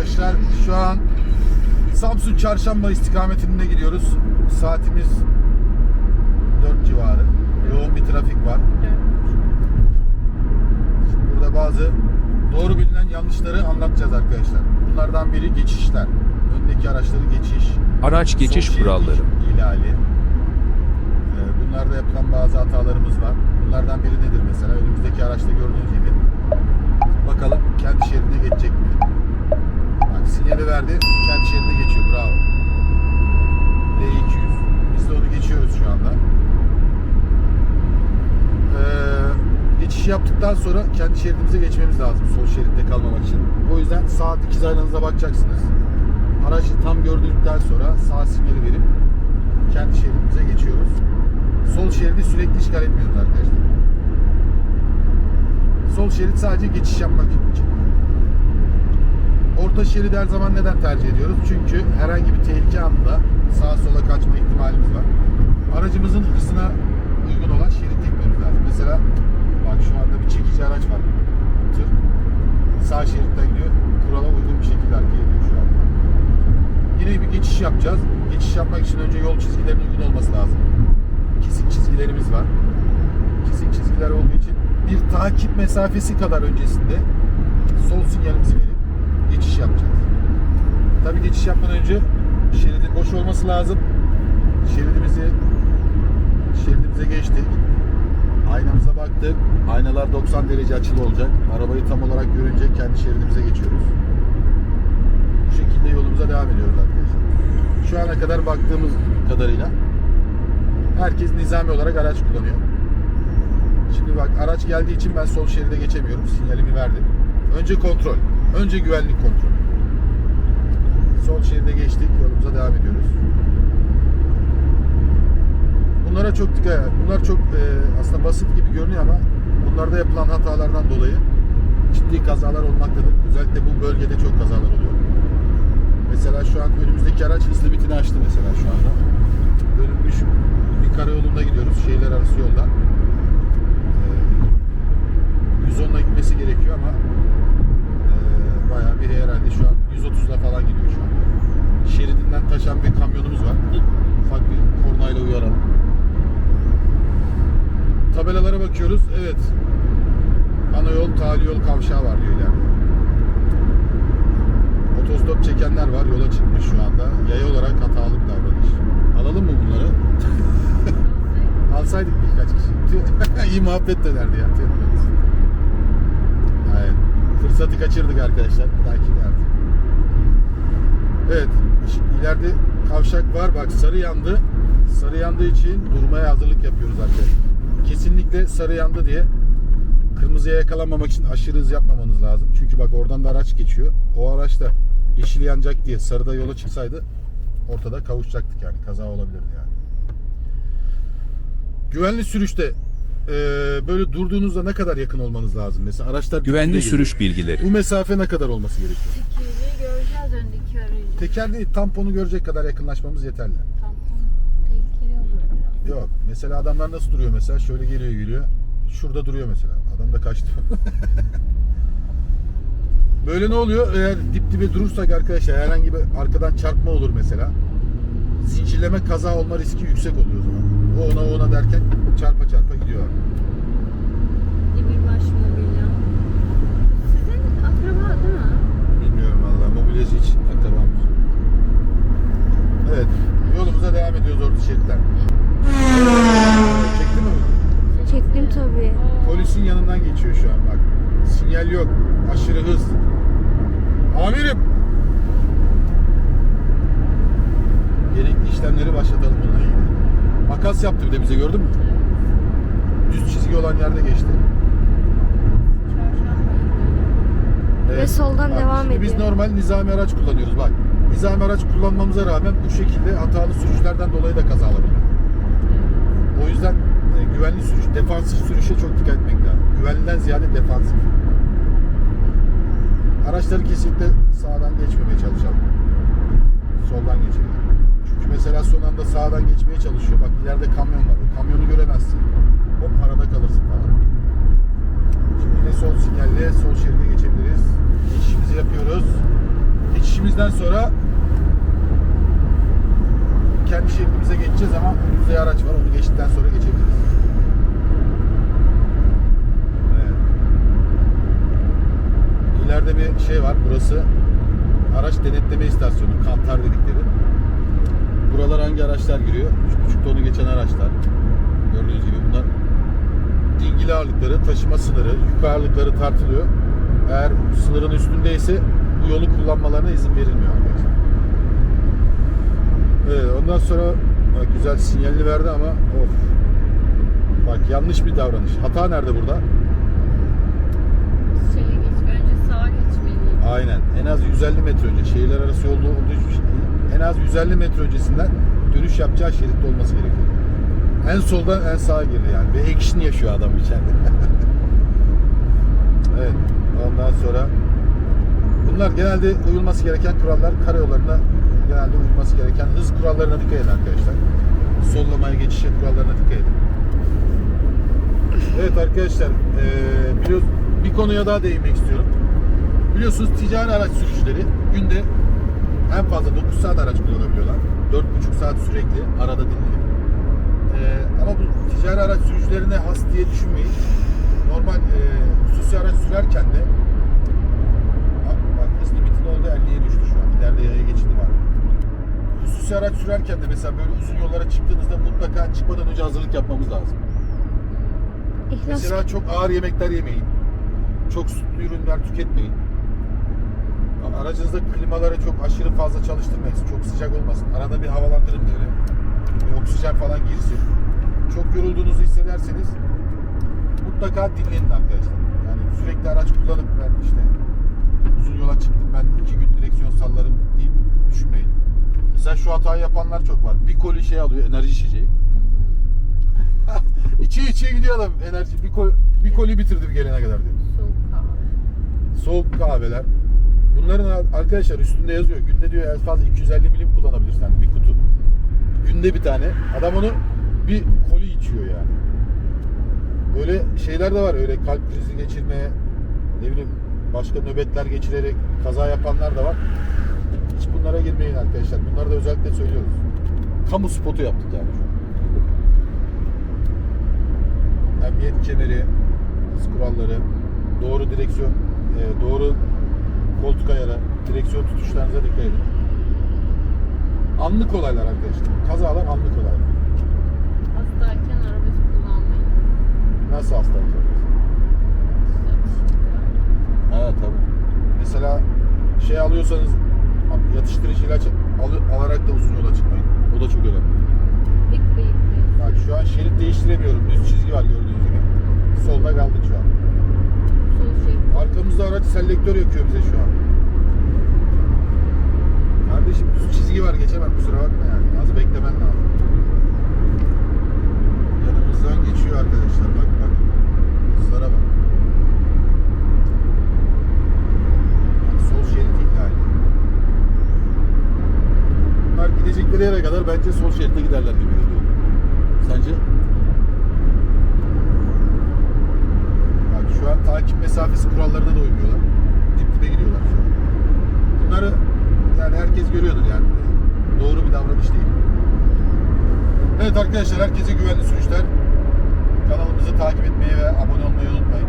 arkadaşlar. Şu an Samsun Çarşamba istikametinde gidiyoruz. Saatimiz 4 civarı. Yoğun bir trafik var. Burada bazı doğru bilinen yanlışları anlatacağız arkadaşlar. Bunlardan biri geçişler. Öndeki araçları geçiş. Araç geçiş sol kuralları. ihlali. Ee, Bunlarda yapılan bazı hatalarımız var. Bunlardan biri nedir mesela? Önümüzdeki araçta gördüğünüz gibi. Bakalım kendi şeridine geçecek mi? Sinyali verdi. Kendi şeridine geçiyor. Bravo. L200. Biz de onu geçiyoruz şu anda. Ee, geçiş yaptıktan sonra kendi şeridimize geçmemiz lazım. Sol şeritte kalmamak için. O yüzden sağ dikiz aynanıza bakacaksınız. Aracı tam gördükten sonra sağ sinyali verip kendi şeridimize geçiyoruz. Sol şeridi sürekli işgal etmiyoruz arkadaşlar. Sol şerit sadece geçiş yapmak için. Orta şeridi her zaman neden tercih ediyoruz? Çünkü herhangi bir tehlike anında sağa sola kaçma ihtimalimiz var. Aracımızın hızına uygun olan şerit tekmemiz lazım. Mesela bak şu anda bir çekici araç var. Tır. Sağ şeritten gidiyor. Kurala uygun bir şekilde hareket ediyor şu anda. Yine bir geçiş yapacağız. Geçiş yapmak için önce yol çizgilerinin uygun olması lazım. Kesik çizgilerimiz var. Kesik çizgiler olduğu için bir takip mesafesi kadar öncesinde sol sinyalimizi geçiş yapacağız. Tabii geçiş yapmadan önce şeridin boş olması lazım. Şeridimizi şeridimize geçtik. Aynamıza baktık. Aynalar 90 derece açılı olacak. Arabayı tam olarak görünce kendi şeridimize geçiyoruz. Bu şekilde yolumuza devam ediyoruz arkadaşlar. Şu ana kadar baktığımız kadarıyla herkes nizami olarak araç kullanıyor. Şimdi bak araç geldiği için ben sol şeride geçemiyorum. Sinyalimi verdim. Önce kontrol. Önce güvenlik kontrolü. Sol şeride geçtik. Yolumuza devam ediyoruz. Bunlara çok dikkat edin. Bunlar çok e, aslında basit gibi görünüyor ama bunlarda yapılan hatalardan dolayı ciddi kazalar olmaktadır. Özellikle bu bölgede çok kazalar oluyor. Mesela şu an önümüzdeki araç hız limitini aştı mesela şu anda. Bölünmüş bir karayolunda gidiyoruz. Şehirler arası yolda. Ee, 110'la gitmesi gerekiyor ama e, bayağı bir herhalde şu an 130'la falan gidiyor şu anda. Taşan bir kamyonumuz var. Ufak bir kornayla uyaralım. Tabelalara bakıyoruz. Evet. Ana yol, tali yol kavşağı var diyor ileride. Otostop çekenler var. Yola çıkmış şu anda. Yaya olarak hatalı davranış. Alalım mı bunları? Alsaydık birkaç kişi. İyi muhabbet dönerdi ya. Evet. Fırsatı kaçırdık arkadaşlar. Bir dahaki nerede? Evet. İleride kavşak var. Bak sarı yandı. Sarı yandığı için durmaya hazırlık yapıyoruz arkadaşlar. Kesinlikle sarı yandı diye kırmızıya yakalanmamak için aşırı hız yapmamanız lazım. Çünkü bak oradan da araç geçiyor. O araç da yeşil yanacak diye sarıda yola çıksaydı ortada kavuşacaktık yani. Kaza olabilirdi yani. Güvenli sürüşte e, böyle durduğunuzda ne kadar yakın olmanız lazım? Mesela araçlar Güvenli sürüş bilgileri. Bu mesafe ne kadar olması gerekiyor? Tekeri göreceğiz öndeki aracı. Teker değil, tamponu görecek kadar yakınlaşmamız yeterli. Tampon tehlikeli olur biraz. Yok. Mesela adamlar nasıl duruyor mesela? Şöyle geliyor geliyor. Şurada duruyor mesela. Adam da kaçtı. Böyle ne oluyor? Eğer dip dibe durursak arkadaşlar herhangi bir arkadan çarpma olur mesela. Zincirleme kaza olma riski yüksek oluyor o zaman. O ona ona derken çarpa çarpa gidiyor. Demirbaş mobilya. Sizin akraba değil mi? Bilmiyorum valla. Mobilyacı hiç akrabamız. Evet. Yolumuza devam ediyoruz orta şeritten. Çekti mi? Çektim tabii. Polisin yanından geçiyor şu an bak. Sinyal yok. Aşırı hız. Amirim. Yaptı bir de bize gördün mü? Düz çizgi olan yerde geçti. Ve soldan devam şimdi Biz ediyor. normal nizami araç kullanıyoruz bak. Nizami araç kullanmamıza rağmen bu şekilde hatalı sürüşlerden dolayı da kazalar oluyor. O yüzden e, güvenli sürüş, defansif sürüşe çok dikkat etmek lazım. Güvenliden ziyade defansif. Araçları kesinlikle sağdan geçmemeye Son anda sağdan geçmeye çalışıyor. Bak ileride kamyon var. O kamyonu göremezsin. Hop arada kalırsın falan. Şimdi yine sol sinyalle sol şeride geçebiliriz. Geçişimizi yapıyoruz. geçişimizden sonra kendi şeridimize geçeceğiz ama önümüzde araç var. Onu geçtikten sonra geçebiliriz. Evet. İleride bir şey var. Burası araç denetleme istasyonu. Kantar dedikleri. Buralar hangi araçlar giriyor? 3.5 tonu geçen araçlar. Gördüğünüz gibi bunlar dingil ağırlıkları, taşıma sınırı, yük ağırlıkları tartılıyor. Eğer sınırın üstündeyse bu yolu kullanmalarına izin verilmiyor arkadaşlar. Evet, ondan sonra bak güzel sinyalini verdi ama of. Bak yanlış bir davranış. Hata nerede burada? Şeye geç. Önce sağa geçmeliyim. Aynen. En az 150 metre önce. Şehirler arası yolda olduğu değil. En az 150 metre öncesinden dönüş yapacağı şeritte olması gerekiyor. En soldan en sağa girdi yani. Bir action yaşıyor adam içeride. evet. Ondan sonra bunlar genelde uyulması gereken kurallar. Karayollarına genelde uyulması gereken hız kurallarına dikkat edin arkadaşlar. Sollamaya geçişe kurallarına dikkat edin. Evet arkadaşlar, bir konuya daha değinmek istiyorum. Biliyorsunuz ticari araç sürücüleri günde en fazla 9 saat araç kullanabiliyorlar. 4,5 saat sürekli arada dinlenip. Eee, ama bu ticari araç sürücülerine has diye düşünmeyin. Normal eee hususi araç sürerken de bak, bak hız limitin oldu 50'ye düştü şu an. İleride yaya geçidi var. Hususi araç sürerken de mesela böyle uzun yollara çıktığınızda mutlaka çıkmadan önce hazırlık yapmamız lazım. İhlas Mesela çok ağır yemekler yemeyin. Çok sütlü ürünler tüketmeyin. Aracınızda klimaları çok aşırı fazla çalıştırmayın. Çok sıcak olmasın. Arada bir havalandırın böyle. Bir oksijen falan girsin. Çok yorulduğunuzu hissederseniz mutlaka dinlenin arkadaşlar. Yani sürekli araç kullanıp ben işte uzun yola çıktım ben iki gün direksiyon sallarım deyip düşünmeyin. Mesela şu hatayı yapanlar çok var. Bir koli şey alıyor enerji içeceği. içi içe gidiyor adam enerji. Bir, kol, bir koli bitirdim gelene kadar diyor. Soğuk kahve. Soğuk kahveler. Bunların arkadaşlar üstünde yazıyor. Günde diyor en fazla 250 milim kullanabilirsin. Yani bir kutu. Günde bir tane. Adam onu bir koli içiyor yani. Böyle şeyler de var. Öyle kalp krizi geçirmeye ne bileyim başka nöbetler geçirerek kaza yapanlar da var. Hiç bunlara girmeyin arkadaşlar. Bunları da özellikle söylüyoruz. Kamu spotu yaptık yani şu an. Emniyet kemeri, kuralları, doğru direksiyon, e, doğru koltuk ayarı, direksiyon tutuşlarınıza dikkat edin. Anlık olaylar arkadaşlar. Kazalar anlık olaylar. Hastayken arabası kullanmayın. Nasıl hastalık? Evet tabii. Mesela şey alıyorsanız yatıştırıcı ilaç al- alarak da uzun yola çıkmayın. O da çok önemli. Bak şu an şerit değiştiremiyorum. Düz çizgi var gördüğünüz gibi. Solda kaldık şu an. Sol şerit. Arkamızda araç selektör yakıyor bize şu an. Kardeşim düz çizgi var geçemem kusura bakma yani. Az beklemen lazım. Yanımızdan geçiyor arkadaşlar bak bak. Hızlara bak. Sol şerit ihlali. Bunlar gidecekleri yere kadar bence sol şeritte giderler gibi geliyor. Sence? Bak şu an takip mesafesi kurallarına da uymuyorlar. Dip dibe gidiyorlar şu an. Bunları yani herkes görüyordur yani. Doğru bir davranış değil. Evet arkadaşlar herkese güvenli sürüşler. Kanalımızı takip etmeyi ve abone olmayı unutmayın.